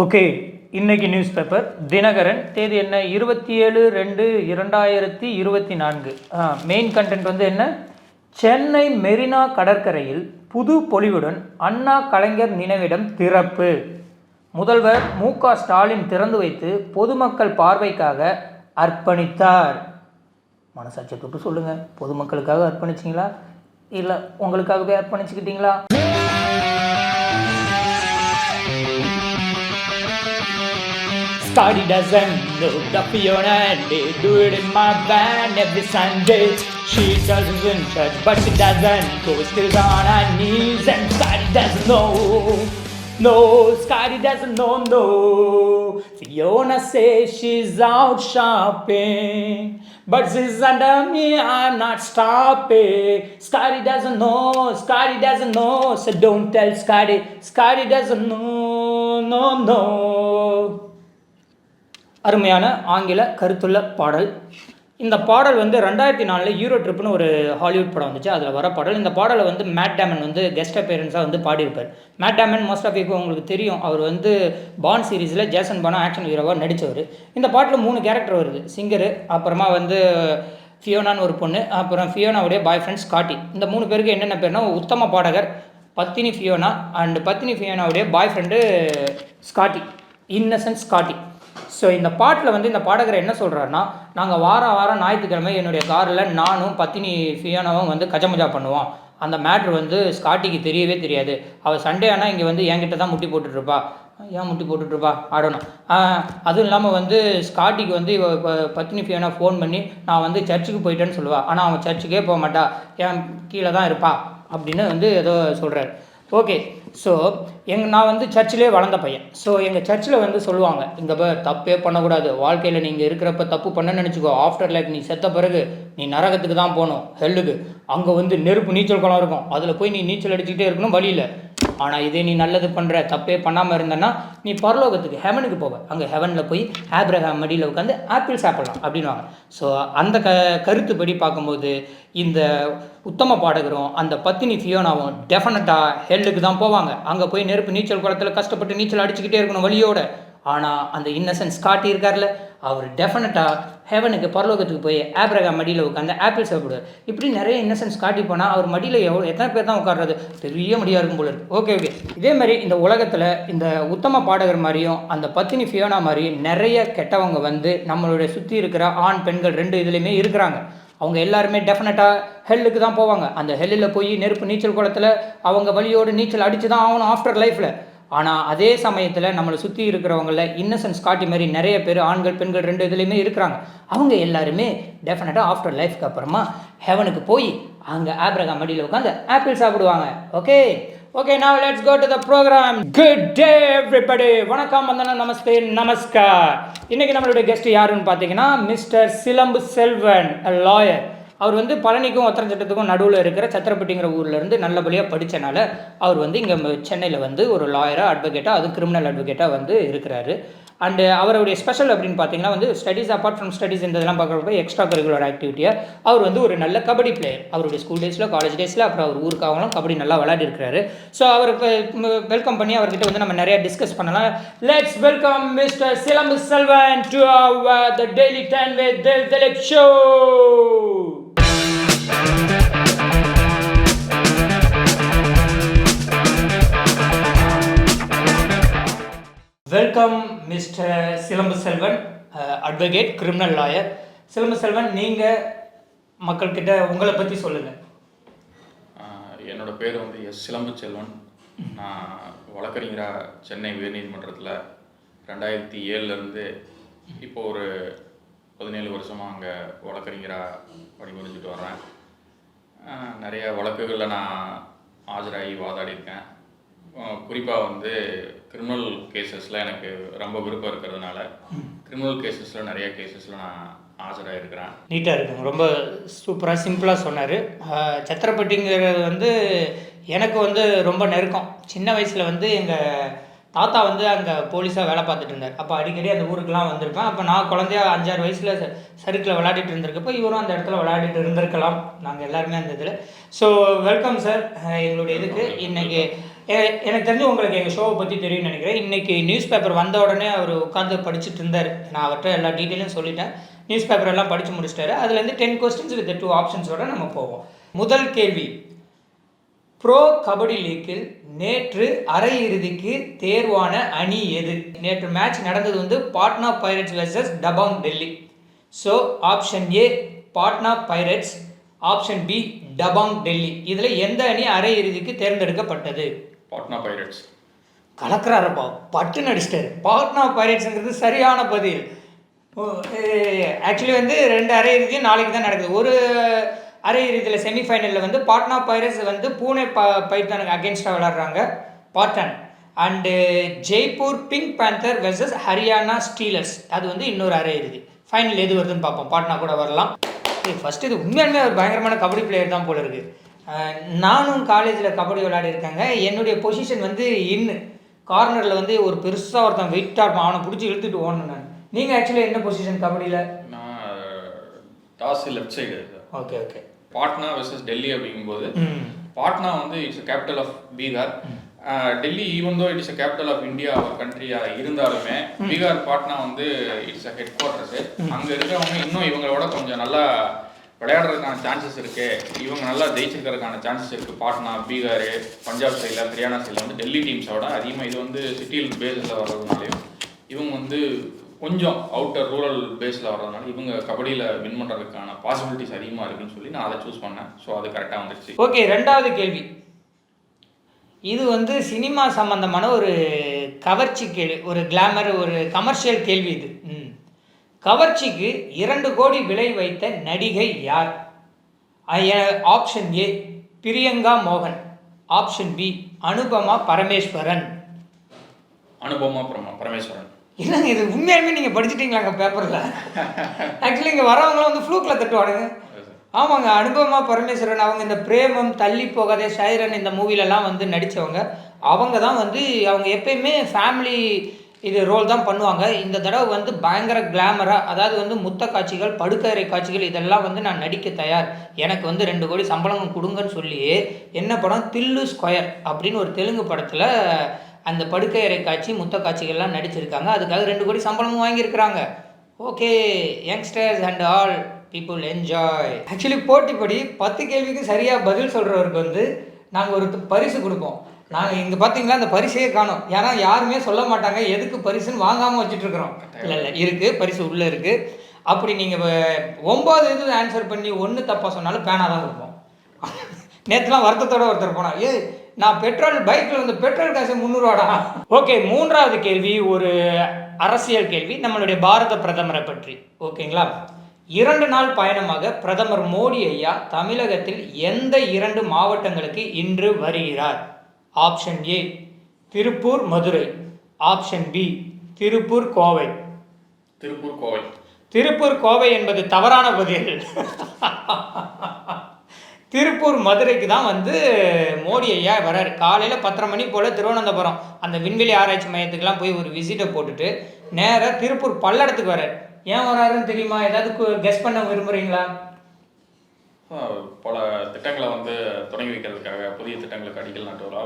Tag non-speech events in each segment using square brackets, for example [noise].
Okay இன்னைக்கு news paper Dinakaran தேதி என்ன? இருபத்தி ஏழு ரெண்டு இரண்டாயிரத்தி இருபத்தி நான்கு. மெயின் கண்டென்ட் வந்து என்ன? சென்னை மெரினா கடற்கரையில் புது பொலிவுடன் அண்ணா கலைஞர் நினைவிடம் திறப்பு. முதல்வர் மு ஸ்டாலின் திறந்து வைத்து பொதுமக்கள் பார்வைக்காக அர்ப்பணித்தார். மனசாட்சியை தொட்டு சொல்லுங்கள் பொதுமக்களுக்காக அர்ப்பணிச்சிங்களா? இல்லை உங்களுக்காகவே அர்ப்பணிச்சுக்கிட்டீங்களா? Scotty doesn't know the Fiona and they do it in my van every Sunday. She doesn't in church, but she doesn't go still on her knees. And Scotty doesn't know. No, Scotty doesn't know, no. Fiona says she's out shopping. But she's under me, I'm not stopping. Scotty doesn't know, Scotty doesn't know. So don't tell Scotty, Scotty doesn't know, no, no. அருமையான ஆங்கில கருத்துள்ள பாடல். இந்த பாடல் வந்து ரெண்டாயிரத்தி நாலில் euro ட்ரிப்னு ஒரு ஹாலிவுட் படம் வந்துச்சு. அதில் வர பாடல். இந்த பாடலை வந்து மேட் டேமன் வந்து கெஸ்ட் அப்பேரன்ஸாக வந்து பாடியிருப்பார். மேட் டேமன் மோஸ்ட் ஆஃப் உங்களுக்கு தெரியும். அவர் வந்து பான் சீரிஸில் ஜேசன் பானா ஆக்ஷன் ஹீரோவாக நடித்தவர் இந்த பாட்டில் மூணு கேரக்டர் வருது. சிங்கரு அப்புறமா வந்து ஃபியோனான்னு ஒரு பொண்ணு. அப்புறம் ஃபியோனாவுடைய பாய் ஃப்ரெண்ட் ஸ்காட்டி இந்த மூணு பேருக்கு என்னென்ன பேர்னா உத்தம பாடகர் பத்தினி ஃபியோனா அண்ட் பத்தினி ஃபியோனாவுடைய boy friend Scotty innocent Scotty so இந்த பாட்டில் வந்து இந்த பாடகர் என்ன சொல்கிறாருன்னா நாங்கள் வாரம் வாரம் ஞாயிற்றுக்கிழமை என்னுடைய காரில் நானும் பத்தினி ஃபியானாவும் வந்து கஜமஜா பண்ணுவோம். அந்த மேட்ரு வந்து ஸ்காட்டிக்கு தெரியவே தெரியாது. அவள் சண்டே ஆனால் இங்கே வந்து என்கிட்ட தான் முட்டி போட்டுட்ருப்பா. ஏன் முட்டி போட்டுட்ருப்பா? ஆடணும் அதுவும் இல்லாமல் வந்து ஸ்காட்டிக்கு வந்து இவ இப்போ பத்தினி ஃபியானா ஃபோன் பண்ணி நான் வந்து சர்ச்சுக்கு போயிட்டேன்னு சொல்லுவாள் ஆனால் அவன் சர்ச்சுக்கே போக மாட்டா. ஏன் கீழே தான் இருப்பா? அப்படின்னு வந்து ஏதோ சொல்கிறார் ஓகே. ஸோ எங்கள் நான் வந்து சர்ச்சிலே வளர்ந்த பையன். ஸோ எங்கள் சர்ச்சில் வந்து சொல்லுவாங்க இங்கே ப தப்பே பண்ணக்கூடாது. வாழ்க்கையில் நீங்கள் இருக்கிறப்ப தப்பு பண்ணன்னு நினச்சிக்கோ. ஆஃப்டர் லைஃப் நீ செத்த பிறகு நீ நரகத்துக்கு தான் போகணும். ஹெல்லுக்கு அங்கே வந்து நெருப்பு நீச்சல் குளம் இருக்கும். அதில் போய் நீ நீச்சல் அடிச்சுக்கிட்டே இருக்கணும் வழியில் ஆனால் இதே நீ நல்லது பண்ணுற தப்பே பண்ணாமல் இருந்தேன்னா நீ பரலோகத்துக்கு ஹெவனுக்கு போவ. அங்கே ஹெவனில் போய் ஆப்ரஹாம் மடியில் உட்காந்து ஆப்பிள் சாப்பிட்லாம் அப்படின்வாங்க ஸோ அந்த க கருத்துப்படி பார்க்கும்போது இந்த உத்தம பாடகரும் அந்த பத்தினி ஃபியோனாவும் டெஃபினட்டாக ஹெல்லுக்கு தான் போவாங்க. அங்கே போய் நெருப்பு நீச்சல் குளத்தில் கஷ்டப்பட்டு நீச்சல் அடிச்சுக்கிட்டே இருக்கணும் வழியோட ஆனால் அந்த இன்னசென்ஸ் காட்டியிருக்கார்ல. அவர் டெஃபினட்டாக ஹெவனுக்கு பரலோகத்துக்கு போய் ஆப்ரகா மடியில் உட்காந்து ஆப்பிள் சாப்பிடுவார். இப்படி நிறைய இன்னசென்ஸ் காட்டி போனால் அவர் மடியில் எவ்வளோ எத்தனை பேர் தான் உட்கார்றது? பெரிய மடியாக இருக்கும் போல இருக்குது ஓகே ஓகே இதே மாதிரி இந்த உலகத்தில் இந்த உத்தம பாடகர் மாதிரியும் அந்த பத்தினி ஃபியோனா மாதிரியும் நிறைய கெட்டவங்க வந்து நம்மளுடைய சுற்றி இருக்கிற ஆண் பெண்கள் ரெண்டு இதுலேயுமே இருக்கிறாங்க. அவங்க எல்லாருமே டெஃபினட்டாக ஹெல்லுக்கு தான் போவாங்க. அந்த ஹெல்லில் போய் நெருப்பு நீச்சல் குளத்தில் அவங்க வழியோடு நீச்சல் அடித்து தான் ஆகணும் ஆஃப்டர் லைஃப்பில் ஆனால் அதே சமயத்தில் நம்மளை சுற்றி இருக்கிறவங்கள இன்னசென்ஸ் காட்டி மாதிரி நிறைய பேர் ஆண்கள் பெண்கள் ரெண்டு இதுலேயுமே இருக்கிறாங்க. அவங்க எல்லாருமே டெஃபினட்டாக ஆஃப்டர் லைஃப்க்கு அப்புறமா ஹெவனுக்கு போய் அங்கே ஆப்ரகாம் மடியில் உட்காந்து ஆப்பிள் சாப்பிடுவாங்க. Okay okay now let's go to the programme good day everybody வணக்கம் வந்தனம் நமஸ்தே நமஸ்கார். இன்னைக்கு நம்மளுடைய கெஸ்ட் யாருன்னு பார்த்தீங்கன்னா மிஸ்டர் சிலம்பு செல்வன் லாயர் அவர் வந்து பழனிக்கும் ஒத்தரஞ்சட்டத்துக்கும் நடுவில் இருக்கிற சத்திரப்பட்டிங்கிற ஊர்லேருந்து நல்லபடியாக படித்தனால அவர் வந்து இங்கே சென்னையில் வந்து ஒரு லாயராக அட்வொகேட்டாக அது கிரிமினல் அட்வொகேட்டாக வந்து இருக்கிறாரு. அண்டு uh, அவருடைய ஸ்பெஷல் அப்படின்னு பார்த்தீங்கன்னா வந்து ஸ்டடீஸ் அப்பார்ட் ஃப்ரம் ஸ்டடீஸ் இந்த இதெல்லாம் பார்க்குறப்ப எக்ஸ்ட்ரா கரிக்குலர் ஆக்டிவிட்டியாக அவர் வந்து ஒரு நல்ல கபடி பிளேயர் அவருடைய ஸ்கூல் டேஸில் காலேஜ் டேஸில் அப்புறம் அவர் ஊருக்காகவும் கபடி நல்லா விளையாடிருக்கிறாரு ஸோ அவர் வெல்கம் பண்ணி அவர்கிட்ட வந்து நம்ம நிறையா டிஸ்கஸ் பண்ணலாம். Let's welcome mister Silambu Selvan to the daily time with show welcome mister Silambu Selvan advocate criminal lawyer சிலம்பு செல்வன் நீங்கள் மக்கள்கிட்ட உங்களை பற்றி சொல்லுங்கள் என்னோட பேர் வந்து எஸ் சிலம்பு செல்வன் நான் வழக்கறிஞராக சென்னை உயர்நீதிமன்றத்தில் ரெண்டாயிரத்தி ஏழுலேருந்து இப்போ ஒரு பதினேழு வருஷமாக அங்கே வழக்கறிஞராக பணிபுரிஞ்சுட்டு வர்றேன். நிறைய வழக்குகளில் நான் ஆஜராகி வாதாடியிருக்கேன். குறிப்பாக வந்து கிரிமினல் கேசஸில் எனக்கு ரொம்ப விருப்பம் இருக்கிறதுனால கிரிமினல் கேசஸில் நிறைய கேசஸில் நான் ஆஜராகிருக்கிறேன் நீட்டாக இருக்குங்க ரொம்ப சூப்பராக சிம்பிளாக சொன்னார். சத்திரப்பட்டிங்கிறது வந்து எனக்கு வந்து ரொம்ப நெருக்கம். சின்ன வயசில் வந்து எங்கள் தாத்தா வந்து அங்கே போலீஸாக வேலை பார்த்துட்டு இருந்தார். அப்போ அடிக்கடி அந்த ஊருக்குலாம் வந்திருப்பேன். அப்போ நான் குழந்தையா அஞ்சாறு வயசில் சறுக்கில் விளையாடிட்டு இருந்திருக்கப்போ இவரும் அந்த இடத்துல விளையாடிட்டு இருந்திருக்கலாம். நாங்கள் எல்லாருமே அந்த இதில். ஸோ வெல்கம் சார் எங்களுடைய இதுக்கு. இன்னைக்கு எ- எனக்கு தெரிஞ்சு உங்களுக்கு எங்கள் ஷோவை பற்றி தெரியும்னு நினைக்கிறேன். இன்றைக்கி நியூஸ் பேப்பர் வந்த உடனே அவர் உட்காந்து படிச்சுட்டு இருந்தார். நான் அவர்கிட்ட எல்லா டீட்டெயிலும் சொல்லிட்டேன். நியூஸ் பேப்பர் எல்லாம் படித்து முடிச்சிட்டாரு. அதுலேருந்து டென் கொஸ்டின்ஸ் வித் டூ ஆப்ஷன்ஸோட நம்ம போவோம். முதல் கேள்வி. ப்ரோ கபடி லீக்கில் நேற்று அரையிறுதிக்கு தேர்வான அணி எது? நேற்று மேட்ச் நடந்தது வந்து Patna Pirates versus Dabang Delhi. So option A Patna Pirates. Option B Dabang Delhi. இதில் எந்த அணி அரையிறுதிக்கு தேர்ந்தெடுக்கப்பட்டது? பாட்னா பைரட்ஸ். கலக்கிறாரப்பா பட்டு நடிச்சிட்டாரு பாட்னா பைரட்ஸுங்கிறது சரியான பதில். ஆக்சுவலி வந்து ரெண்டு அரையிறுதியும் நாளைக்கு தான் நடக்குது. ஒரு அரையிறுதியில் செமிஃபைனலில் வந்து பாட்னா பைரட்ஸ் வந்து பூனே ப பைத்தானுக்கு அகேன்ஸ்டாக விளாட்றாங்க பாட்டன். And Jaipur Pink Panther versus Haryana Steelers. அது வந்து இன்னொரு அரையிறுதி ஃபைனல் எது வருதுன்னு பார்ப்போம். பாட்னா கூட வரலாம். ஃபஸ்ட்டு இது உண்மையாலுமே ஒரு பயங்கரமான கபடி பிளேயர் தான் போல இருக்குது நானும் காலேஜில் கபடி விளையாடி இருக்காங்க என்னுடைய பொசிஷன் வந்து இன்னு கார்னரில் வந்து ஒரு பெருசாக ஒருத்தன் வெயிட்டாக இருப்பான். அவனை பிடிச்சி இழுத்துட்டு ஓடணும் நான். நீங்கள் ஆக்சுவலி என்ன பொசிஷன் கபடியில்? நான் toss left side okay okay Patna versus Delhi அப்படிங்கும்போது பாட்னா வந்து it's capital of Bihar. Delhi even though it's capital of India கண்ட்ரியா இருந்தாலுமே பீகார் பாட்னா வந்து இட்ஸ் ஹெட் குவார்டர்ஸ் அங்க இருக்கிறவங்க இன்னும் இவங்களோட கொஞ்சம் நல்லா விளையாடுறதுக்கான சான்சஸ் இருக்கு. இவங்க நல்லா ஜெயிச்சிருக்கிறதுக்கான சான்சஸ் இருக்கு. பாட்னா பீகார் பஞ்சாப் சைடில் ஹரியானா சைடில் வந்து டெல்லி டீம்ஸோட அதிகமாக இது வந்து சிட்டியில் பேஸில் வர்றதுனாலையும் இவங்க வந்து கொஞ்சம் அவுட்டர் ரூரல் பேஸில் வர்றதுனால இவங்க கபடியில் வின் பண்ணுறதுக்கான பாசிபிலிட்டிஸ் அதிகமாக இருக்குன்னு சொல்லி நான் அதை சூஸ் பண்ணேன். ஸோ அது கரெக்டாக வந்துருச்சு. ஓகே ரெண்டாவது கேள்வி. இது வந்து சினிமா சம்பந்தமான ஒரு கவர்ச்சி கேள்வி ஒரு கிளாமர் ஒரு கமர்ஷியல் கேள்வி இது. ம் கவர்ச்சிக்கு இரண்டு கோடி விலை வைத்த நடிகை யார்? ஆப்ஷன் ஏ பிரியங்கா மோகன். Option B Anupama Parameswaran. அனுபவமா பிரமா பரமேஸ்வரன். என்னங்க இது? உண்மையாலுமே நீங்கள் படிச்சிட்டீங்களாங்க பேப்பரில் ஆக்சுவலி இங்கே வரவங்களாம் வந்து ஃப்ளூக்கில் தட்டுவானுங்க. ஆமாங்க அனுபவமா பரமேஸ்வரன் அவங்க இந்த பிரேமம் தள்ளி போகாதே சைரன் இந்த மூவிலலாம் வந்து நடித்தவங்க அவங்க தான் வந்து அவங்க எப்பயுமே ஃபேமிலி இது ரோல் தான் பண்ணுவாங்க. இந்த தடவை வந்து பயங்கர கிளாமராக அதாவது வந்து முத்த காட்சிகள் படுக்கறை காட்சிகள் இதெல்லாம் வந்து நான் நடிக்க தயார். எனக்கு வந்து ரெண்டு கோடி சம்பளம் கொடுங்கன்னு சொல்லி என்ன படம்? தில்லு ஸ்கொயர் அப்படின்னு ஒரு தெலுங்கு படத்தில் அந்த படுக்கையறை காட்சி முத்த காட்சிகள்லாம் நடிச்சிருக்காங்க. அதுக்காக ரெண்டு கோடி சம்பளமும் வாங்கியிருக்கிறாங்க. Okay youngsters and all people enjoy actually போட்டிப்படி பத்து கேள்விக்கு சரியாக பதில் சொல்கிறவருக்கு வந்து நாங்கள் ஒரு பரிசு கொடுப்போம். நாங்கள் இங்கே பார்த்தீங்களா அந்த பரிசையே காணோம். ஏன்னா யாருமே சொல்ல மாட்டாங்க எதுக்கு பரிசுன்னு வாங்காமல் வச்சுட்டு இருக்கிறோம் இல்லை இல்லை இருக்குது பரிசு உள்ளே இருக்குது அப்படி நீங்கள் ஒம்பது இது ஆன்சர் பண்ணி ஒன்று தப்பாக சொன்னாலும் பேனா தான் கொடுப்போம். நேற்றுலாம் வருத்தத்தோட ஒருத்தர் போனா ஏய் நான் பெட்ரோல் பைக்கில் வந்து பெட்ரோல் காசு முந்நூறுவாடா? ஓகே மூன்றாவது கேள்வி ஒரு அரசியல் கேள்வி. நம்மளுடைய பாரத பிரதமரை பற்றி. ஓகேங்களா? இரண்டு நாள் பயணமாக பிரதமர் மோடி ஐயா தமிழகத்தில் எந்த இரண்டு மாவட்டங்களுக்கு இன்று வருகிறார்? Option A Tiruppur Madurai. Option B Tiruppur Kovai. Tiruppur Kovai. Tiruppur Kovai என்பது தவறான பதில். திருப்பூர் மதுரைக்கு தான் வந்து மோடி ஐயா வராரு. காலையில் பத்தரை மணி போல் திருவனந்தபுரம். அந்த விண்வெளி ஆராய்ச்சி மையத்துக்குலாம் போய் ஒரு விசிட்டை போட்டுட்டு நேராக திருப்பூர் பல்லடத்துக்கு வராரு. ஏன் வராருன்னு தெரியுமா? ஏதாவது கெஸ் பண்ண விரும்புகிறீங்களா பல திட்டங்களை வந்து தொடங்கி வைக்கிறதுக்காக புதிய திட்டங்களுக்கு அடிக்கல் நாட்டு வரா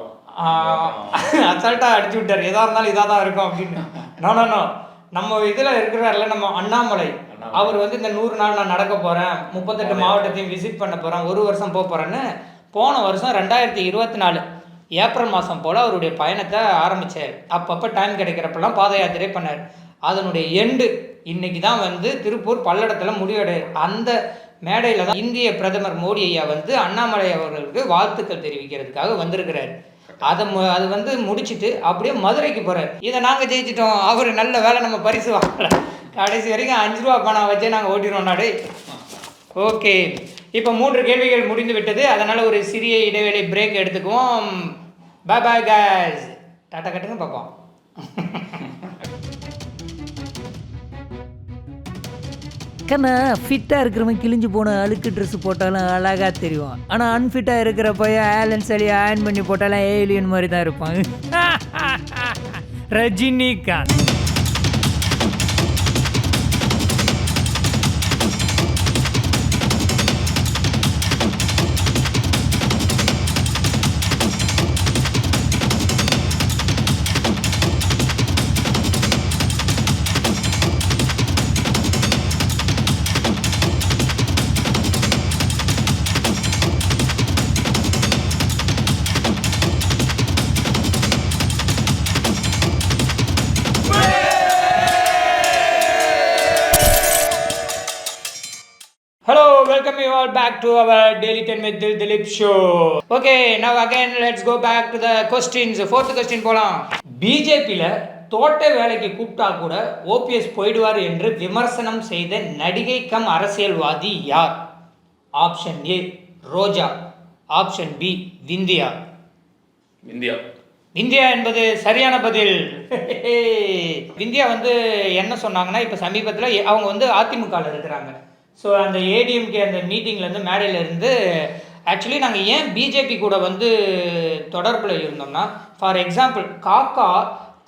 அசால்ட்டாக அடிச்சு விட்டார். எதாக இருந்தாலும் இதாக தான் இருக்கும் அப்படின்னு. நோ நோ நம்ம இதில் இருக்கிறார்ல நம்ம அண்ணாமலை. அவர் வந்து இந்த நூறு நாள் நான் நடக்க போகிறேன் முப்பத்தெட்டு மாவட்டத்தையும் விசிட் பண்ண போகிறேன் ஒரு வருஷம் போக போகிறேன்னு போன வருஷம் ரெண்டாயிரத்தி இருபத்தி நாலு ஏப்ரல் மாதம் போல் அவருடைய பயணத்தை ஆரம்பித்தார் அப்பப்போ டைம் கிடைக்கிறப்பெல்லாம் பாத யாத்திரை பண்ணார். அதனுடைய எண்டு இன்னைக்கு தான் வந்து திருப்பூர் பல்லடத்தில் முடிவடை அந்த மேடையில் தான் இந்திய பிரதமர் மோடி ஐயா வந்து அண்ணாமலை அவர்களுக்கு வாழ்த்துக்கள் தெரிவிக்கிறதுக்காக வந்திருக்கிறார். அதை அது வந்து முடிச்சுட்டு அப்படியே மதுரைக்கு போகிறார் இதை நாங்கள் ஜெயிச்சிட்டோம். அவர் நல்ல வேலை நம்ம பரிசு வாங்கல கடைசி வரைக்கும் அஞ்சு ரூபா பணம் வச்சே நாங்கள் ஓட்டிடுவோம் நாடு ஓகே. இப்போ மூன்று கேள்விகள் முடிந்து விட்டது. அதனால் ஒரு சிறிய இடைவேளை பிரேக் எடுத்துக்குவோம். பாய் பாய் கேஸ் டாட்டா கட்டுங்க பார்ப்போம் கண்ணா ஃபிட்டாக இருக்கிறவன் கிழிஞ்சு போன அழுக்கு ட்ரெஸ் போட்டாலும் அழகாக தெரியும். ஆனால் அன்ஃபிட்டாக இருக்கிற பையன் ஆலன் சளி ஆயன் பண்ணி போட்டாலும் ஏலியன் மாதிரி தான் இருப்பான். [laughs] Rajinikanth. All back to our Daily 10 with Dil Dilip show. Okay, now again let's go back to the questions. Fourth question போலாம். பிஜேபியில் தோட்ட வேலைக்கு கூப்பிட்டா கூட ஓபிஎஸ் போயிடுவார் என்று விமர்சனம் செய்த நடிகை கம் அரசியல்வாதி யார்? Option A Roja. Option B Vindhya. India Vindhya என்பது சரியான பதில். [laughs] விந்தியா வந்து என்ன சொன்னாங்கன்னா இப்போ சமீபத்தில் அவங்க வந்து அதிமுகவில் இருக்கிறாங்க. ஸோ அந்த ஏடிஎம்கே அந்த மீட்டிங்லேருந்து மேடையிலேருந்து ஆக்சுவலி நாங்கள் ஏன் பிஜேபி கூட வந்து தொடர்பில் இருந்தோம்னா ஃபார் எக்ஸாம்பிள் காக்கா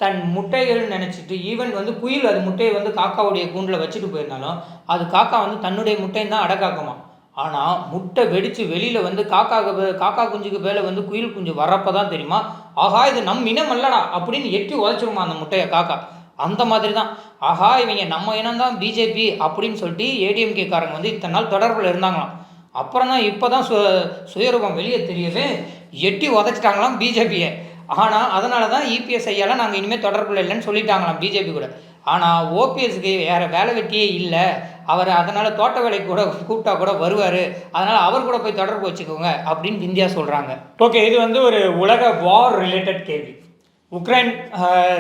தன் முட்டைகள்னு நினச்சிட்டு ஈவன் வந்து குயில் அது முட்டையை வந்து காக்காவுடைய கூண்டில் வச்சுட்டு போயிருந்தாலும் அது காக்கா வந்து தன்னுடைய முட்டையும் தான் அடக்காக்குமா ஆனால் முட்டை வெடித்து வெளியில் வந்து காக்கா காக்கா குஞ்சுக்கு மேலே வந்து குயில் குஞ்சு வரப்போ தான் தெரியுமா? ஆஹா இது நம் இனம் அல்லடா அப்படின்னு எட்டி உதச்சிருமா அந்த முட்டையை காக்கா. அந்த மாதிரி தான் ஆஹா இவங்க நம்ம இனம் தான் பிஜேபி அப்படின்னு சொல்லிட்டு ஏடிஎம்கேக்காரங்க வந்து இத்தனை நாள் தொடர்பில் இருந்தாங்களாம். அப்புறம் தான் இப்போ தான் சு சுயரூபம் வெளியே தெரியவே எட்டி உதச்சிட்டாங்களாம் பிஜேபியை ஆனால் அதனால தான் இபிஎஸ் ஐயாலாம் நாங்கள் இனிமேல் தொடர்பில் இல்லைன்னு சொல்லிட்டாங்களாம் பிஜேபி கூட. ஆனால் ஓபிஎஸ்க்கு வேறு வேலை வெட்டியே இல்லை. அவர் அதனால் தோட்ட வேலைக்கு கூட கூப்பிட்டா கூட வருவார். அதனால் அவர் கூட போய் தொடர்பு வச்சுக்கோங்க அப்படின்னு இந்தியா சொல்கிறாங்க ஓகே இது வந்து ஒரு உலக வார் ரிலேட்டட் கேள்வி. உக்ரைன்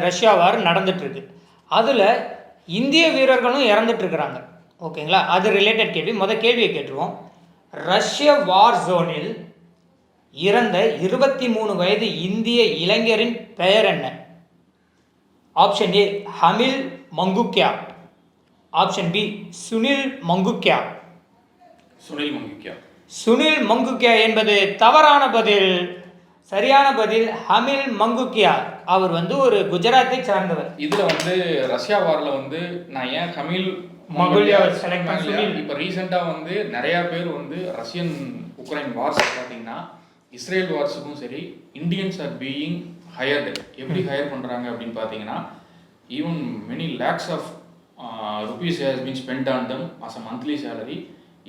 ரஷ்யா வார் நடந்துட்டு இருக்கு அதில் இந்திய வீரர்களும் இறந்துட்டு இருக்கிறாங்க ஓகேங்களா? அது ரிலேட்டட் கேள்வி. முத கேள்வியை கேட்டுருவோம். ரஷ்ய வார் ஜோனில் இறந்த இருபத்தி மூணு வயது இந்திய இளைஞரின் பெயர் என்ன? Option A Hamil Mangukiya option B Sunil Mangukiya Sunil Mangukiya Sunil Mangukiya என்பது தவறான பதில். சரியான பதில் ஹமில் மங்குக்யா அவர் வந்து ஒரு குஜராத்தை சார்ந்தவர். இதுல வந்து ரஷ்யா வார்ல வந்து நான் ஏன் தமிழ் மங்கோலியாவை select பண்ண சுனில். இப்போ ரீசெண்டாக வந்து நிறைய பேர் வந்து ரஷ்யன் உக்ரைன் வார்ஸ் பார்த்தீங்கன்னா இஸ்ரேல் வார்ஸுக்கும் சரி இந்தியன்ஸ் ஆர் பீயிங் ஹையர்டு எப்படி ஹையர் பண்றாங்க அப்படின்னு பார்த்தீங்கன்னா even many lakhs of rupees has been spent on them as a monthly salary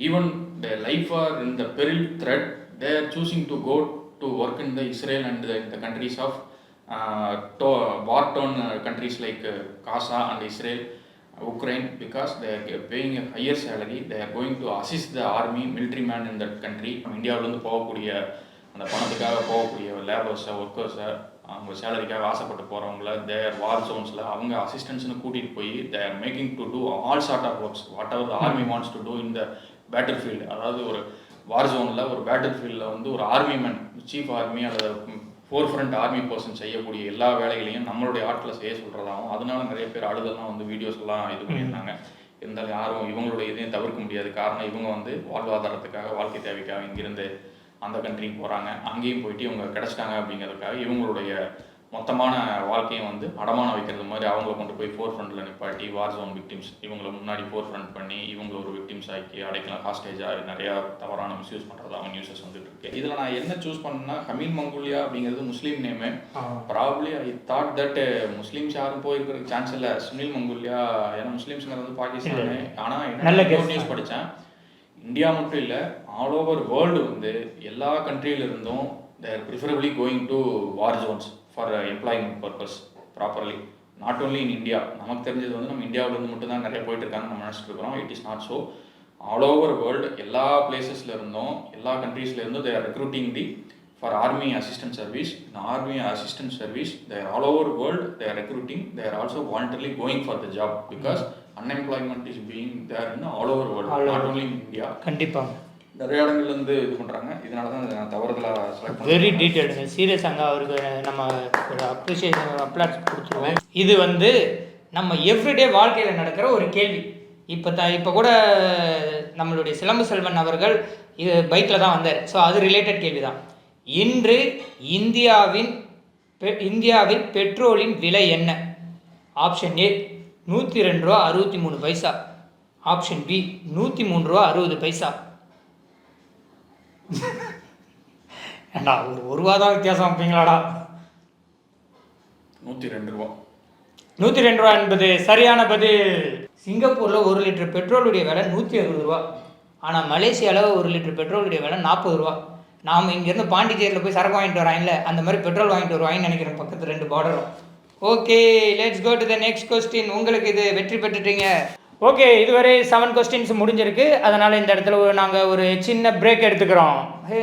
even the life are in the peril threat they are choosing to to work in the Israel and the countries of war torn uh, countries like uh, Gaza and Israel, uh, Ukraine, because they are paying a higher salary. They are going to assist the army, military man in that country. இந்தியாவிலேருந்து போகக்கூடிய அந்த பணத்துக்காக போகக்கூடிய லேபர்ஸை ஒர்க்கர்ஸை uh, அவங்க சேலரிக்காக ஆசைப்பட்டு போகிறவங்கள தேர் வார் ஜோன்ஸில் அவங்க அசிஸ்டன்ஸ்னு கூட்டிகிட்டு போய் they're making to do all sort of works whatever the army wants to do இந்த பேட்டில் ஃபீல்டு அதாவது ஒரு வார் ஜோனில் ஒரு பேட்டில் ஃபீல்டில் வந்து ஒரு ஆர்மி மேன் சீஃப் ஆர்மி அல்லது ஃபோர் ஃப்ரண்ட் ஆர்மி பர்சன் செய்யக்கூடிய எல்லா வேலைகளையும் நம்மளுடைய ஆட்களை செய்ய சொல்கிறதாகவும் அதனால நிறைய பேர் அழுதெல்லாம் வந்து வீடியோஸ் எல்லாம் இது பண்ணியிருந்தாங்க. இருந்தாலும் யாரும் இவங்களுடைய இதையும் தவிர்க்க முடியாது. காரணம் இவங்க வந்து வாழ்வாதாரத்துக்காக வாழ்க்கை தேவைக்காக இங்கிருந்து அந்த கண்ட்ரிக்கு போகிறாங்க அங்கேயும் போயிட்டு இவங்க கிடச்சிட்டாங்க அப்படிங்கிறதுக்காக இவங்களுடைய மொத்தமான வாழ்க்கையும் வந்து அடமானம் வைக்கிறது மாதிரி அவங்கள கொண்டு போய் ஃபோர் ஃப்ரண்ட்டில் நிப்பாட்டி வார் ஜோன் விக்டிம்ஸ் இவங்கள முன்னாடி ஃபோர் ஃப்ரண்ட் பண்ணி இவங்கள ஒரு விக்டிம்ஸ் ஆக்கி அடைக்கலாம் ஹாஸ்டேஜாக நிறையா தவறான மிஸ்யூஸ் பண்ணுறதாகவும் நியூஸஸ் வந்துட்டு இருக்கு இதில் நான் என்ன சூஸ் பண்ணேன்னா ஹமீல் மங்கோலியா அப்படிங்கிறது Muslim name probably I thought that Muslims யாரும் போயிருக்கிறதுக்கு சான்ஸ் இல்லை. சுனில் மங்கோலியா ஏன்னா முஸ்லீம்ஸ்ங்கிறது வந்து பாகிஸ்தானு. ஆனால் என்ன நியூஸ் படித்தேன் இந்தியா மட்டும் இல்லை ஆல் ஓவர் வேர்ல்டு வந்து எல்லா இருந்தும் they're preferably going to war zones for employment purpose properly not only in India நமக்கு தெரிஞ்சது வந்து நம்ம இந்தியாவிலேருந்து மட்டும் தான் நிறைய போயிட்டு இருக்காங்க நம்ம நினச்சிட்டு இருக்கிறோம். It is not so all over world எல்லா பிளேசஸ்ல இருந்தும் எல்லா இருந்தும் they're recruiting the for army assistant service இந்த army assistant service they're all over world they're recruiting they're also voluntarily going for the job because unemployment is being there in all over All world. Not only in India கண்டிப்பாக நிறைய இடங்கள்ல இருந்து இது பண்றாங்க. இதனால தான் நான் தவறுதலாக செலக்ட் வெரி டீட்டெயில்டுங்க சீரியஸ் அங்கே அவருக்கு நம்ம ஒரு அப்ரிஷியேஷன் அப்ளாஸ் கொடுத்துருவோம் இது வந்து நம்ம எவ்ரிடே வாழ்க்கையில் நடக்கிற ஒரு கேள்வி. இப்போ த இப்போ கூட நம்மளுடைய சிலம்பு செல்வன் அவர்கள் இது பைக்கில் தான் வந்தார். ஸோ அது ரிலேட்டட் கேள்வி தான் இன்று இந்தியாவின் பெ- இந்தியாவில் பெட்ரோலின் விலை என்ன? ஆப்ஷன் ஏ நூற்றி ரெண்டு ரூபா அறுபத்தி மூணு பைசா. ஆப்ஷன் பி நூற்றி மூணு ரூபா அறுபது பைசா. [laughs] ஏண்டா ஒரு ஒரு ரூபா தான் வித்தியாசம் வைப்பீங்களாடா? நூற்றி ரெண்டு ரூபா. நூற்றி ரெண்டு ரூபா என்பது சரியான பதில். சிங்கப்பூரில் ஒரு லிட்டர் பெட்ரோலுடைய விலை நூற்றி அறுபது ரூபா. ஆனால் மலேசியாவில் ஒரு லிட்டர் பெட்ரோலுடைய விலை நாற்பது ரூபா. நாம் இங்கேருந்து பாண்டிச்சேரியில் போய் சரக்கு வாங்கிட்டு வராங்கல்ல அந்த மாதிரி பெட்ரோல் வாங்கிட்டு வருவாங்கன்னு நினைக்கிறேன். பக்கத்து ரெண்டு பார்டரும் okay let's go to the next question உங்களுக்கு இது வெற்றி பெற்றுட்டீங்க. ஓகே இதுவரை செவன் கொஸ்டின்ஸ் முடிஞ்சிருக்கு. அதனால் இந்த இடத்துல நாங்கள் ஒரு சின்ன பிரேக் எடுத்துக்கிறோம். Hey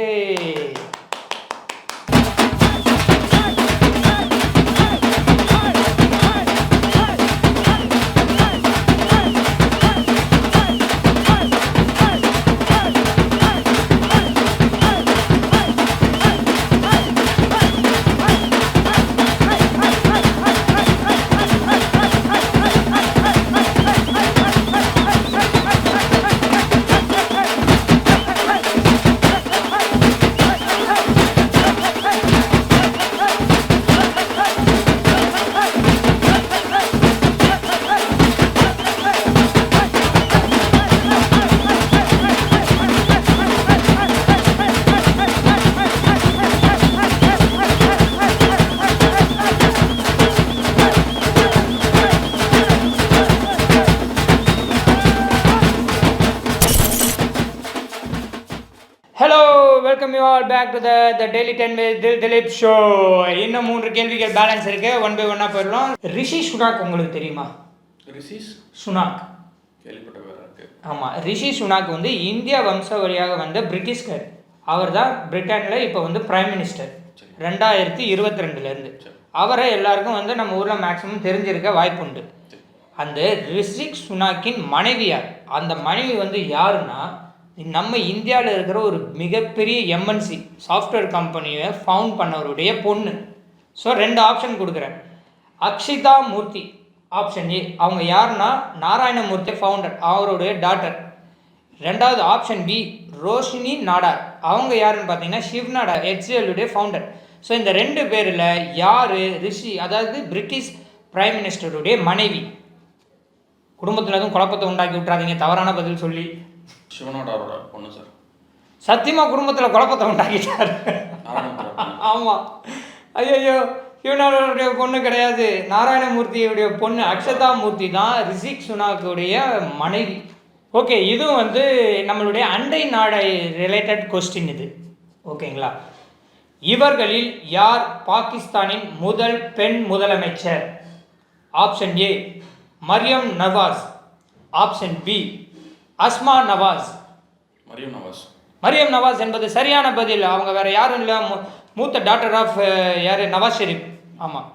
the daily ten Dilip show இன்னும் மூன்று கேள்விகள் பேலன்ஸ் இருக்கு. ஒன் பை ஒன்னாக போயிடலாம். ரிஷி சுனாக் உங்களுக்கு தெரியுமா? ரிஷிஸ் சுனாக். ஆமாம் ரிஷி சுனாக் வந்து இந்தியா வம்சாவளியாக வந்த பிரிட்டிஷ்கர். அவர் தான் பிரிட்டனில் இப்போ வந்து பிரைம் மினிஸ்டர். ரெண்டாயிரத்தி இருபத்தி ரெண்டுலேருந்து. அவரை எல்லாருக்கும் வந்து நம்ம ஊரில் மேக்ஸிமம் தெரிஞ்சிருக்க வாய்ப்புண்டு. அந்த ரிஷிக் சுனாக்கின் மனைவியார். அந்த மனைவி வந்து யாருன்னா நம்ம இந்தியாவில் இருக்கிற ஒரு மிகப்பெரிய எம்என்சி சாஃப்ட்வேர் கம்பெனியை ஃபவுண்ட் பண்ணவருடைய பொண்ணு. ஸோ ரெண்டு ஆப்ஷன் கொடுக்குறேன். அக்ஷிதா மூர்த்தி ஆப்ஷன் ஏ அவங்க யாருன்னா நாராயணமூர்த்தி ஃபவுண்டர் அவருடைய டாட்டர் ரெண்டாவது ஆப்ஷன் பி ரோஷினி நாடார். அவங்க யாருன்னு பார்த்தீங்கன்னா ஷிவ் நாடார் ஹெச்எல்லுடைய ஃபவுண்டர் ஸோ இந்த ரெண்டு பேரில் யார் ரிஷி அதாவது பிரிட்டிஷ் பிரைம் மினிஸ்டருடைய மனைவி? குடும்பத்தில் எதுவும் குழப்பத்தை உண்டாக்கி விட்றாதீங்க தவறான பதில் சொல்லி. சிவனாடாரோட பொண்ணு சார். சத்தியமாக குடும்பத்தில் குழப்பத்தை உண்டாக்கிட்டார். ஆமாம் ஐயோ இவனோடைய பொண்ணு கிடையாது. நாராயணமூர்த்தியுடைய பொண்ணு அக்ஷதா மூர்த்தி தான் ரிஷிக் சுனாக்குடைய மனைவி. ஓகே இதுவும் வந்து நம்மளுடைய அண்டை நாடை ரிலேட்டட் கொஸ்டின் இது. ஓகேங்களா? இவர்களில் யார் பாகிஸ்தானின் முதல் பெண் முதலமைச்சர்? Option A Maryam Nawaz. Option B Asma Nawaz. Maryam Nawaz. Maryam Nawaz என்பது சரியான பதில். அவங்க வேற யாரும் இல்லை. மூத்த டாக்டர் ஆஃப் யார்? நவாஸ் ஷெரீப். ஆமாம்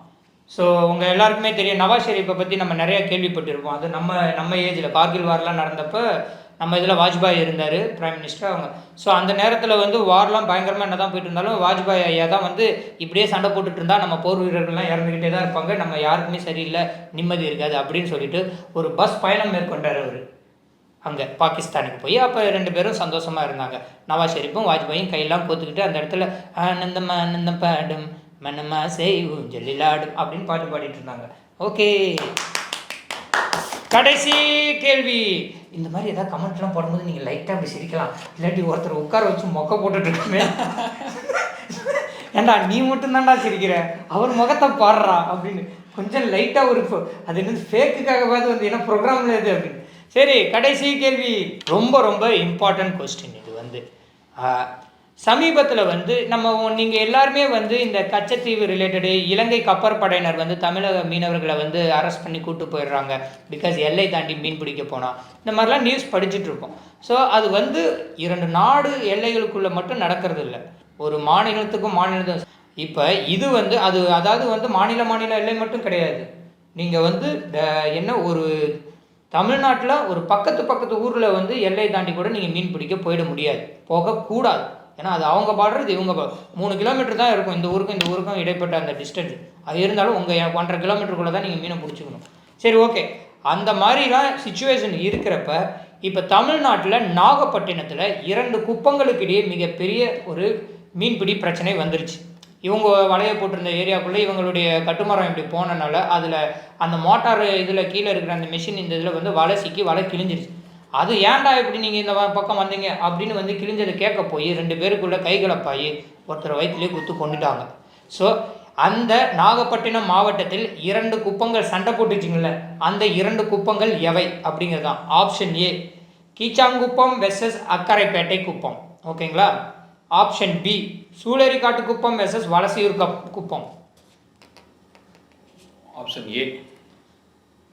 ஸோ உங்கள் எல்லாருக்குமே தெரியும் நவாஸ் ஷெரீப்பை பற்றி நம்ம நிறைய கேள்விப்பட்டிருப்போம். அது நம்ம நம்ம ஏஜில் கார்கில் வார்லாம் நடந்தப்போ நம்ம இதில் வாஜ்பாய் இருந்தார் பிரைம் மினிஸ்டர் அவங்க. ஸோ அந்த நேரத்தில் வந்து வார்லாம் பயங்கரமாக என்ன தான் போயிட்டு இருந்தாலும் வாஜ்பாய் ஐயா தான் வந்து இப்படியே சண்டை போட்டுட்டு இருந்தால் நம்ம போர் வீரர்கள்லாம் இறந்துக்கிட்டே தான் இருப்பாங்க. நம்ம யாருக்குமே சரியில்லை நிம்மதி இருக்காது அப்படின்னு சொல்லிட்டு ஒரு பஸ் பயணம் மேற்கொண்டார் அவர். அங்கே பாகிஸ்தானுக்கு போய் அப்போ ரெண்டு பேரும் சந்தோஷமாக இருந்தாங்க. நவாஸ் ஷெரீஃபும் வாஜ்பாயும் கையெல்லாம் கோத்துக்கிட்டு அந்த இடத்துல ஆனந்தம் ஆனந்தம் பாடும் மனமா செய்வும் ஜல்லிலாடும் அப்படின்னு பாட்டு பாடிட்டு இருந்தாங்க. ஓகே. கடைசி கேள்வி. இந்த மாதிரி ஏதாவது கமெண்ட்லாம் போடும்போது நீங்கள் லைட்டாக அப்படி சிரிக்கலாம். இல்லாட்டி ஒருத்தர் உட்கார வச்சு மொக்க போட்டுட்டு இருக்குமே ஏண்டா நீ மட்டும்தான்டா சிரிக்கிற? அவர் முகத்தை பாடுறா அப்படின்னு. கொஞ்சம் லைட்டாக ஒரு ஃபோ- அது என்னது ஃபேக்குக்காகவாது வந்து என்ன ப்ரோக்ராமில் இது அப்படின்னு. சரி கடைசி கேள்வி. ரொம்ப ரொம்ப இம்பார்ட்டன்ட் கொஸ்டின் இது வந்து. சமீபத்தில் வந்து நம்ம நீங்கள் எல்லாருமே வந்து இந்த கச்சத்தீவு ரிலேட்டடு இலங்கை கப்பற்படையினர் வந்து தமிழக மீனவர்களை வந்து அரெஸ்ட் பண்ணி கூட்டு போயிடுறாங்க. பிகாஸ் எல்லை தாண்டி மீன் பிடிக்க போனால் இந்த மாதிரிலாம் நியூஸ் படிச்சுட்டு இருக்கோம். ஸோ அது வந்து இரண்டு நாடு எல்லைகளுக்குள்ளே மட்டும் நடக்கிறது இல்லை ஒரு மாநிலத்துக்கும் மாநிலத்துக்கும் இப்போ இது வந்து அது அதாவது வந்து மாநில மாநில எல்லை மட்டும் கிடையாது. நீங்கள் வந்து என்ன ஒரு தமிழ்நாட்டில் ஒரு பக்கத்து பக்கத்து ஊரில் வந்து எல்லை தாண்டி கூட நீங்கள் மீன் பிடிக்க போயிட முடியாது. போகக்கூடாது ஏன்னா அது அவங்க பாடுறது இவங்க மூணு கிலோமீட்டர் தான் இருக்கும். இந்த ஊருக்கும் இந்த ஊருக்கும் இடைப்பட்ட அந்த டிஸ்டன்ஸ் அது இருந்தாலும் உங்கள் ஒன்றரை கிலோமீட்டருக்குள்ளே தான் நீங்கள் மீனை பிடிச்சிக்கணும். சரி ஓகே. அந்த மாதிரிலாம் சுச்சுவேஷன் இருக்கிறப்ப இப்போ தமிழ்நாட்டில் நாகப்பட்டினத்தில் இரண்டு குப்பங்களுக்கு இடையே மிகப்பெரிய ஒரு மீன்பிடி பிரச்சனை வந்துருச்சு. இவங்க வலையை போட்டிருந்த ஏரியாக்குள்ளே இவங்களுடைய கட்டுமரம் இப்படி போனனால அதில் அந்த மோட்டார் இதில் கீழே இருக்கிற அந்த மிஷின் இந்த இதில் வந்து வலை சிக்கி வலை கிழிஞ்சிருச்சு. அது ஏன்டா இப்படி நீங்கள் இந்த பக்கம் வந்தீங்க? அப்படின்னு வந்து கிழிஞ்சதை கேட்க போய் ரெண்டு பேருக்குள்ளே கைகலப்பாயி ஒருத்தர் வயிற்றுலேயே குத்து கொண்டுட்டாங்க. ஸோ அந்த நாகப்பட்டினம் மாவட்டத்தில் இரண்டு குப்பங்கள் சண்டை போட்டுச்சிங்கள அந்த இரண்டு குப்பங்கள் எவை? அப்படிங்கிறது தான் option A Keechankuppam versus Akkaraipettai Kuppam. ஓகேங்களா option B Choolerikattu Kuppam versus Valasaiyur cup Kuppam option A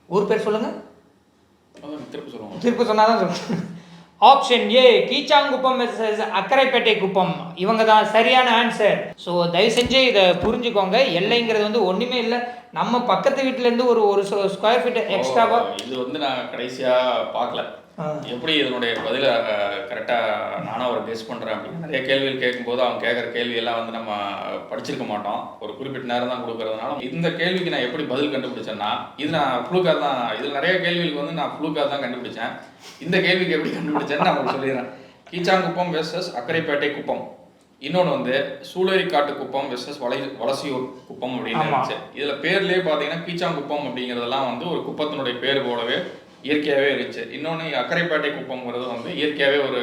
ஊர் பேர் சொல்லுங்க. திருப்பி சொல்லுவோம் திருப்பி சொன்னா தான் சொல்லுவேன். ஆப்ஷன் ஏ கீச்சாங்குப்பம் அக்கரைப்பேட்டை குப்பம் இவங்க தான் சரியான ஆன்சர் ஸோ தயவு செஞ்சு இதை புரிஞ்சுக்கோங்க. எல்லைங்கிறது வந்து ஒன்றுமே இல்லை. நம்ம பக்கத்து வீட்டிலேருந்து ஒரு ஒரு ஸ்கொயர் ஃபீட் எக்ஸ்ட்ராவா ஓ, இது வந்து நான் கடைசியா பார்க்கல. எப்படி இதனுடைய பதில கரெக்டா நானும் ஒரு கெஸ் பண்றேன் அப்படின்னு நிறைய கேள்விகள் கேட்கும்போது அவங்க கேட்குற கேள்வி எல்லாம் வந்து நம்ம படிச்சிருக்க மாட்டோம். ஒரு குறிப்பிட்ட நேரம் தான் கொடுக்கறதுனால இந்த கேள்விக்கு நான் எப்படி பதில் கண்டுபிடிச்சேன்னா இது நான் ஃப்ளூக்காக தான் இதில் நிறைய கேள்விகளுக்கு வந்து நான் ஃப்ளூக்காக தான் கண்டுபிடிச்சேன். இந்த கேள்விக்கு எப்படி கண்டுபிடிச்சேன்னு நான் உங்களுக்கு சொல்லிடுறேன். கீச்சாங்குப்பம் வெர்சஸ் அக்கரைப்பேட்டை குப்பம். இன்னொன்று வந்து சூளேரிக்காட்டு குப்பம் வெர்சஸ் வளை வலசியூர் குப்பம் அப்படின்னு. இருந்துச்சு. இதில் பேர்லேயே பார்த்தீங்கன்னா கீச்சாங்குப்பம் அப்படிங்கிறதெல்லாம் வந்து ஒரு குப்பத்தினுடைய பேர் போலவே இயற்கையாகவே இருந்துச்சு. இன்னொன்று அக்கரைப்பேட்டை குப்பம்ங்கிறது வந்து இயற்கையாகவே ஒரு.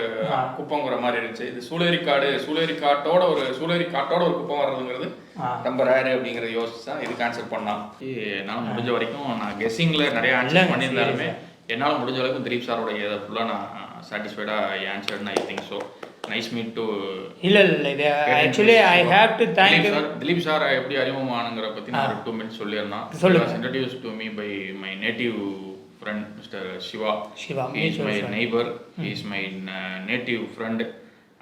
குப்பங்கிற மாதிரி இருந்துச்சு. இது சூளேரிக்காடு சூளேரிக்காட்டோட ஒரு சூளேரிக்காட்டோட ஒரு குப்பம் வர்றதுங்கிறது. ரொம்ப ரேரு அப்படிங்கிறத யோசிச்சு தான் இதுக்கு ஆன்சர் பண்ணலாம் என்னால் முடிஞ்ச வரைக்கும் நான் கெஸ்ஸிங்கில் நிறைய ஆன்சர் பண்ணியிருந்தாலுமே என்னால் முடிஞ்ச அளவுக்கு திலீப் சாரோட இதை ஃபுல்லாக நான் சாட்டிஸ்ஃபைடாக ஆன்சர்னு I think so nice meet to இல்லை இல்லை இது actually I have to thank Dilip sir Dilip sir எப்படி அறிமுகமானுங்கிற பற்றி நான் ஒரு டூ மினிட்ஸ் சொல்லியிருந்தேன். சொல்லுங்க. Introduce to me by my native friend mister Shiva Shiva, he is my neighbor he is my uh, native friend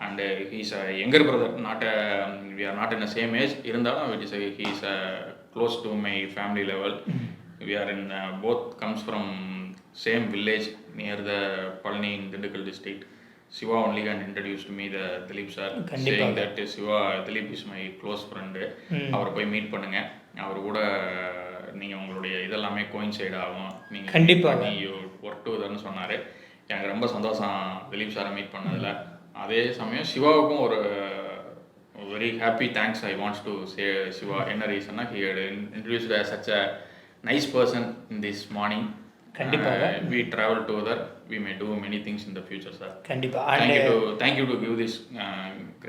and uh, he is a younger brother not a, we are not in the same age இருந்தாலும் he is uh, close to my family level we are in uh, both comes from same village near the Palani in Dindigul district Siva only can introduced me the Dilip sir கண்டிப்பா. saying that Siva Dilip is my close friend அவரை போய் meet பண்ணுங்க அவர் கூட நீங்க உங்களுடைய இதெல்லாமே coincide ஆகும். நீங்க கண்டிப்பாக. ஒர்க் டுகெதர்னு சொன்னார். எனக்கு ரொம்ப சந்தோஷம் திலீப் சாரை மீட் பண்ணதில். அதே சமயம் சிவாவுக்கும் ஒரு very happy thanks I wants to say Shiva என்ன ரீசன்னா he introduced such a nice person in this morning கண்டிப்பாக. We travel together we may do many things in the future sir கண்டிப்பாக thank you and to thank you to give this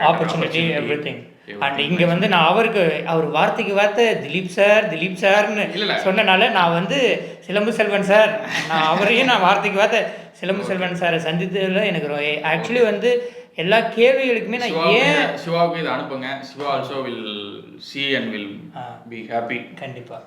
opportunity everything and இங்கே வந்து நான் அவருக்கு அவர் வார்த்தைக்கு வார்த்தை Dilip sir Dilip சார்னு. சொன்னனால நான் வந்து சிலம்பு செல்வன் சார். நான் அவரையும் நான் வார்த்தைக்கு வார்த்தை சிலம்பு செல்வன் சாரை சந்தித்ததில் எனக்கு ஆக்சுவலி வந்து எல்லா கேள்விகளுக்குமே நான் ஏன் சிவாவுக்கு இதை அனுப்புங்க. Shiva also will see and will. Be happy கண்டிப்பா.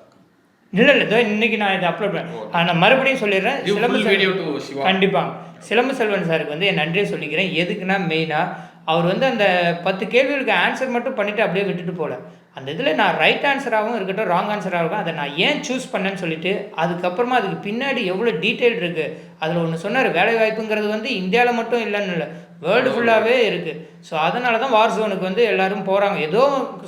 இல்லை இல்லை இதோ இன்னைக்கு நான் இதை அப்லோட் பண்ணேன் நான் மறுபடியும் சொல்லிடுறேன். சிலம்பு full Selvan video to Siva. கண்டிப்பா. சிலம்பு செல்வன் சாருக்கு வந்து என் நன்றியை சொல்லிக்கிறேன். எதுக்குன்னா மெயினாக அவர் வந்து அந்த பத்து கேள்விகளுக்கு ஆன்சர் மட்டும் பண்ணிட்டு அப்படியே விட்டுட்டு போகல அந்த இதில் நான் ரைட் ஆன்சராகவும் இருக்கட்டும் ராங் ஆன்சராகவும் இருக்கும் அதை நான் ஏன் சூஸ் பண்ணேன்னு சொல்லிட்டு அதுக்கப்புறமா அதுக்கு பின்னாடி எவ்வளோ டீட்டெயில் இருக்குது அதில் ஒன்று சொன்னார் வேலை வாய்ப்புங்கிறது வந்து இந்தியாவில் மட்டும் இல்லைன்னு இல்லை வேர்ல்டு ஃபுல்லாகவே இருக்குது ஸோ அதனால தான் வார் ஜோனுக்கு வந்து எல்லாரும் போகிறாங்க ஏதோ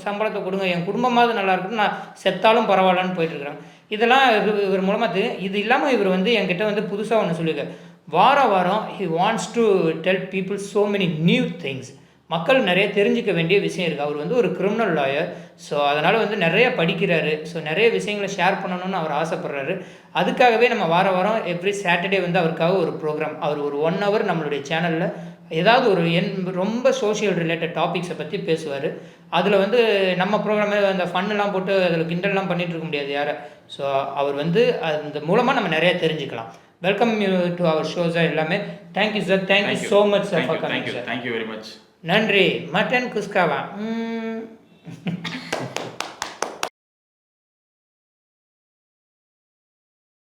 சம்பளத்தை கொடுங்க என் குடும்பமாவது நல்லா இருக்கணும் நான் செத்தாலும் பரவாயில்லன்னு போயிட்டு இருக்கிறாங்க. இதெல்லாம் இவர் இவர் மூலமாக இது இல்லாமல் இவர் வந்து என்கிட்ட வந்து புதுசாக ஒன்று சொல்லியிருக்காரு. வாரம் வாரம் he wants to tell people so many new things மக்கள் நிறைய தெரிஞ்சுக்க வேண்டிய விஷயம் இருக்குது அவர் வந்து ஒரு கிரிமினல் லாயர் ஸோ அதனால் வந்து நிறைய படிக்கிறாரு. ஸோ நிறைய விஷயங்களை ஷேர் பண்ணணும்னு அவர் ஆசைப்பட்றாரு. அதுக்காகவே நம்ம வார வாரம் எவ்ரி சாட்டர்டே வந்து அவருக்காக ஒரு ப்ரோக்ராம் அவர் ஒரு ஒன் ஹவர் நம்மளுடைய சேனலில் ஏதாவது ஒரு என் ரொம்ப சோஷியல் ரிலேட்டட் டாபிக்ஸை பற்றி பேசுவார். அதில் வந்து நம்ம ப்ரோக்ராமே அந்த ஃபன்னெல்லாம் போட்டு அதில் கிண்டல்லாம் பண்ணிகிட்டு இருக்க முடியாது யாரை. ஸோ அவர் வந்து அந்த மூலமாக நம்ம நிறைய தெரிஞ்சுக்கலாம். வெல்கம் யூ டு அவர் ஷோஸா எல்லாமே. Thank you sir thank you so much sir for coming sir thank you very much நன்றி. மட்டன் குஸ்காவா. [laughs]